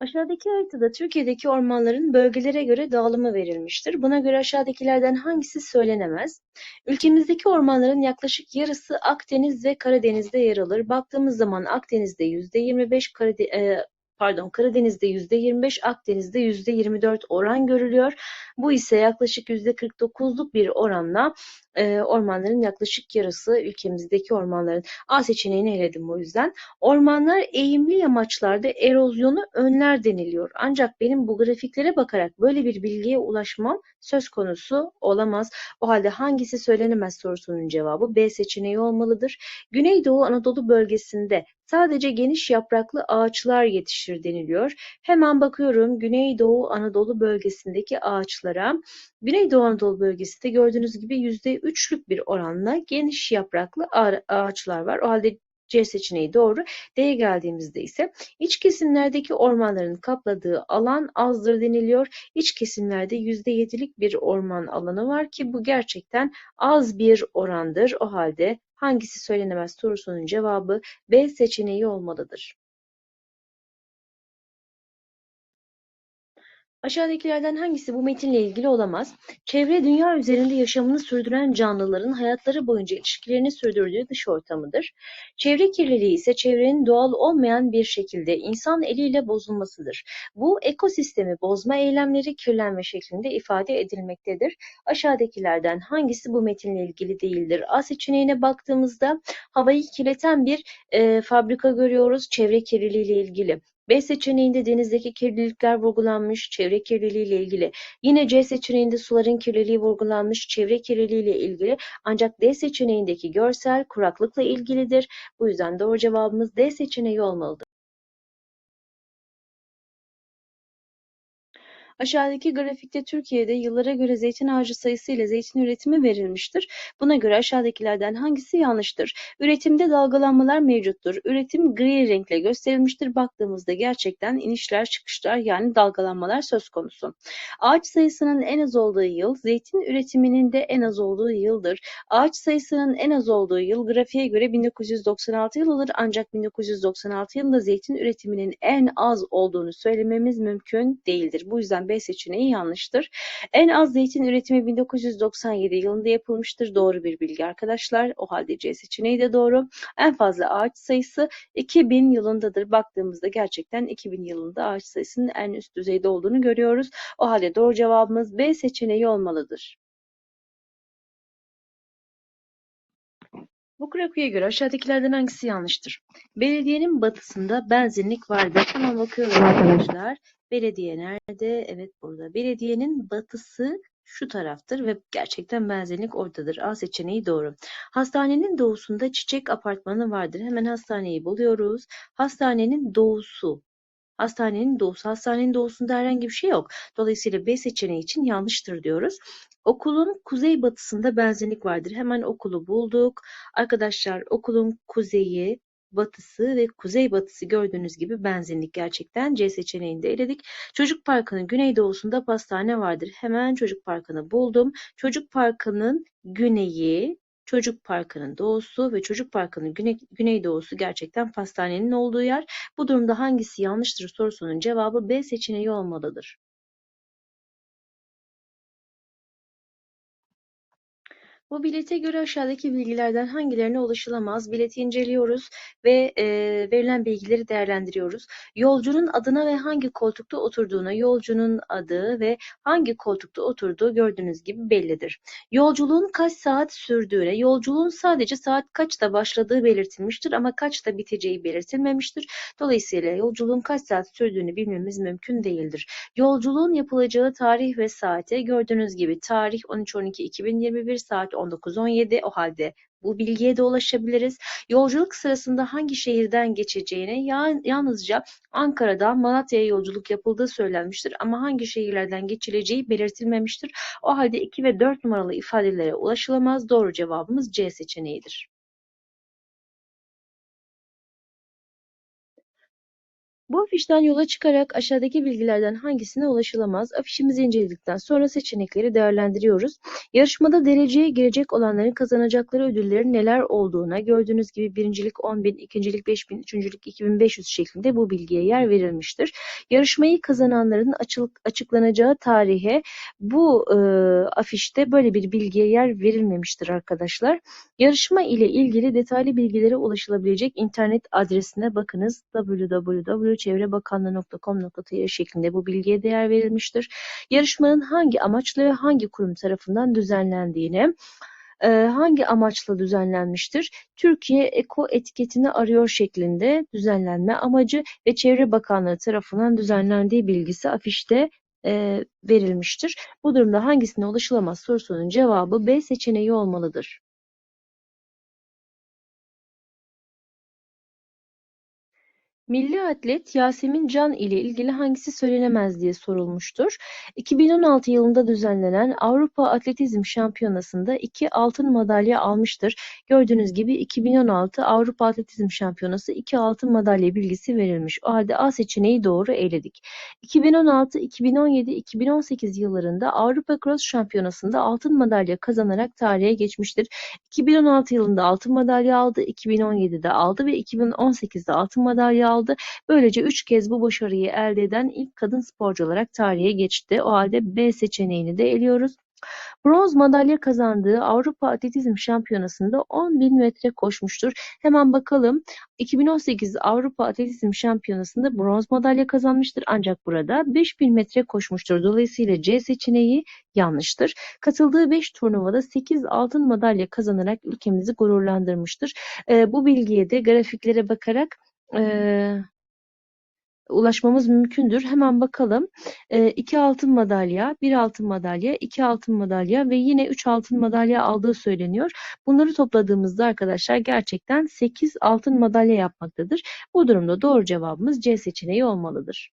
Aşağıdaki haritada Türkiye'deki ormanların bölgelere göre dağılımı verilmiştir. Buna göre aşağıdakilerden hangisi söylenemez? Ülkemizdeki ormanların yaklaşık yarısı Akdeniz ve Karadeniz'de yer alır. Baktığımız zaman Akdeniz'de %25, Karade e, pardon Karadeniz'de %25, Akdeniz'de %24 oran görülüyor. Bu ise yaklaşık %49'luk bir oranla e, ormanların yaklaşık yarısı ülkemizdeki ormanların A seçeneğini eledim o yüzden. Ormanlar eğimli yamaçlarda erozyonu önler deniliyor. Ancak benim bu grafiklere bakarak böyle bir bilgiye ulaşmam söz konusu olamaz. O halde hangisi söylenemez sorusunun cevabı B seçeneği olmalıdır. Güneydoğu Anadolu bölgesinde sadece geniş yapraklı ağaçlar yetişir deniliyor. Hemen bakıyorum Güneydoğu Anadolu bölgesindeki ağaçlara. Güneydoğu Anadolu bölgesinde gördüğünüz gibi yüzde üçlük bir oranla geniş yapraklı ağaçlar var. O halde C seçeneği doğru. D'ye geldiğimizde ise iç kesimlerdeki ormanların kapladığı alan azdır deniliyor. İç kesimlerde %7'lik bir orman alanı var ki bu gerçekten az bir orandır. O halde hangisi söylenemez sorusunun cevabı B seçeneği olmalıdır. Aşağıdakilerden hangisi bu metinle ilgili olamaz? Çevre dünya üzerinde yaşamını sürdüren canlıların hayatları boyunca ilişkilerini sürdürdüğü dış ortamıdır. Çevre kirliliği ise çevrenin doğal olmayan bir şekilde insan eliyle bozulmasıdır. Bu ekosistemi bozma eylemleri kirlenme şeklinde ifade edilmektedir. Aşağıdakilerden hangisi bu metinle ilgili değildir? A seçeneğine baktığımızda havayı kirleten bir e, fabrika görüyoruz çevre kirliliği ile ilgili. B seçeneğinde denizdeki kirlilikler vurgulanmış, çevre kirliliği ile ilgili. Yine C seçeneğinde suların kirliliği vurgulanmış, çevre kirliliği ile ilgili. Ancak D seçeneğindeki görsel kuraklıkla ilgilidir. Bu yüzden doğru cevabımız D seçeneği olmalıdır. Aşağıdaki grafikte Türkiye'de yıllara göre zeytin ağacı sayısı ile zeytin üretimi verilmiştir. Buna göre aşağıdakilerden hangisi yanlıştır? Üretimde dalgalanmalar mevcuttur. Üretim gri renkle gösterilmiştir. Baktığımızda gerçekten inişler çıkışlar yani dalgalanmalar söz konusu. Ağaç sayısının en az olduğu yıl zeytin üretiminin de en az olduğu yıldır. Ağaç sayısının en az olduğu yıl grafiğe göre 1996 yılıdır ancak 1996 yılında zeytin üretiminin en az olduğunu söylememiz mümkün değildir. Bu yüzden B seçeneği yanlıştır. En az zeytin üretimi 1997 yılında yapılmıştır. Doğru bir bilgi arkadaşlar. O halde C seçeneği de doğru. En fazla ağaç sayısı 2000 yılındadır. Baktığımızda gerçekten 2000 yılında ağaç sayısının en üst düzeyde olduğunu görüyoruz. O halde doğru cevabımız B seçeneği olmalıdır. Bu grafiğe göre aşağıdakilerden hangisi yanlıştır? Belediyenin batısında benzinlik vardır. Hemen bakıyorum arkadaşlar. Belediye nerede? Evet burada. Belediyenin batısı şu taraftır ve gerçekten benzinlik oradadır. A seçeneği doğru. Hastanenin doğusunda çiçek apartmanı vardır. Hemen hastaneyi buluyoruz. Hastanenin doğusu. Hastanenin doğusu. Hastanenin doğusunda herhangi bir şey yok. Dolayısıyla B seçeneği için yanlıştır diyoruz. Okulun kuzeybatısında benzinlik vardır. Hemen okulu bulduk. Arkadaşlar okulun kuzeyi, batısı ve kuzeybatısı gördüğünüz gibi benzinlik gerçekten C seçeneğinde eledik. Çocuk parkının güneydoğusunda pastane vardır. Hemen çocuk parkını buldum. Çocuk parkının güneyi, çocuk parkının doğusu ve çocuk parkının güney, güneydoğusu gerçekten pastanenin olduğu yer. Bu durumda hangisi yanlıştır sorusunun cevabı B seçeneği olmalıdır. Bu bilete göre aşağıdaki bilgilerden hangilerine ulaşılamaz? Bileti inceliyoruz ve e, verilen bilgileri değerlendiriyoruz. Yolcunun adına ve hangi koltukta oturduğuna, yolcunun adı ve hangi koltukta oturduğu gördüğünüz gibi bellidir. Yolculuğun kaç saat sürdüğüne, yolculuğun sadece saat kaçta başladığı belirtilmiştir ama kaçta biteceği belirtilmemiştir. Dolayısıyla yolculuğun kaç saat sürdüğünü bilmemiz mümkün değildir. Yolculuğun yapılacağı tarih ve saate gördüğünüz gibi tarih 13-12-2021 saat 19-17 o halde bu bilgiye de ulaşabiliriz. Yolculuk sırasında hangi şehirden geçeceğine yalnızca Ankara'dan Malatya'ya yolculuk yapıldığı söylenmiştir ama hangi şehirlerden geçileceği belirtilmemiştir. O halde 2 ve 4 numaralı ifadelere ulaşılamaz. Doğru cevabımız C seçeneğidir. Bu afişten yola çıkarak aşağıdaki bilgilerden hangisine ulaşılamaz? Afişimizi inceledikten sonra seçenekleri değerlendiriyoruz. Yarışmada dereceye girecek olanların kazanacakları ödüllerin neler olduğuna gördüğünüz gibi birincilik 10.000, ikincilik 5.000, üçüncülük 2500 şeklinde bu bilgiye yer verilmiştir. Yarışmayı kazananların açık, açıklanacağı tarihe bu e, afişte böyle bir bilgiye yer verilmemiştir arkadaşlar. Yarışma ile ilgili detaylı bilgilere ulaşılabilecek internet adresine bakınız www.çevrebakanlığı.com.tr şeklinde bu bilgiye değer verilmiştir. Yarışmanın hangi amaçla ve hangi kurum tarafından düzenlendiğine, e, hangi amaçla düzenlenmiştir? Türkiye Eko etiketini arıyor şeklinde düzenlenme amacı ve Çevre Bakanlığı tarafından düzenlendiği bilgisi afişte e, verilmiştir. Bu durumda hangisine ulaşılamaz sorusunun cevabı B seçeneği olmalıdır. Milli atlet Yasemin Can ile ilgili hangisi söylenemez diye sorulmuştur. 2016 yılında düzenlenen Avrupa Atletizm Şampiyonası'nda iki altın madalya almıştır. Gördüğünüz gibi 2016 Avrupa Atletizm Şampiyonası iki altın madalya bilgisi verilmiş. O halde A seçeneği doğru eledik. 2016, 2017, 2018 yıllarında Avrupa Cross Şampiyonası'nda altın madalya kazanarak tarihe geçmiştir. 2016 yılında altın madalya aldı, 2017'de aldı ve 2018'de altın madalya aldı. Böylece üç kez bu başarıyı elde eden ilk kadın sporcu olarak tarihe geçti. O halde B seçeneğini de eliyoruz. Bronz madalya kazandığı Avrupa Atletizm Şampiyonası'nda 10.000 metre koşmuştur. Hemen bakalım. 2018 Avrupa Atletizm Şampiyonası'nda bronz madalya kazanmıştır. Ancak burada 5.000 metre koşmuştur. Dolayısıyla C seçeneği yanlıştır. Katıldığı 5 turnuvada 8 altın madalya kazanarak ülkemizi gururlandırmıştır. E, bu bilgiye de grafiklere bakarak e, ulaşmamız mümkündür. Hemen bakalım. E, iki altın madalya, bir altın madalya, iki altın madalya ve yine üç altın madalya aldığı söyleniyor. Bunları topladığımızda arkadaşlar gerçekten 8 altın madalya yapmaktadır. Bu durumda doğru cevabımız C seçeneği olmalıdır.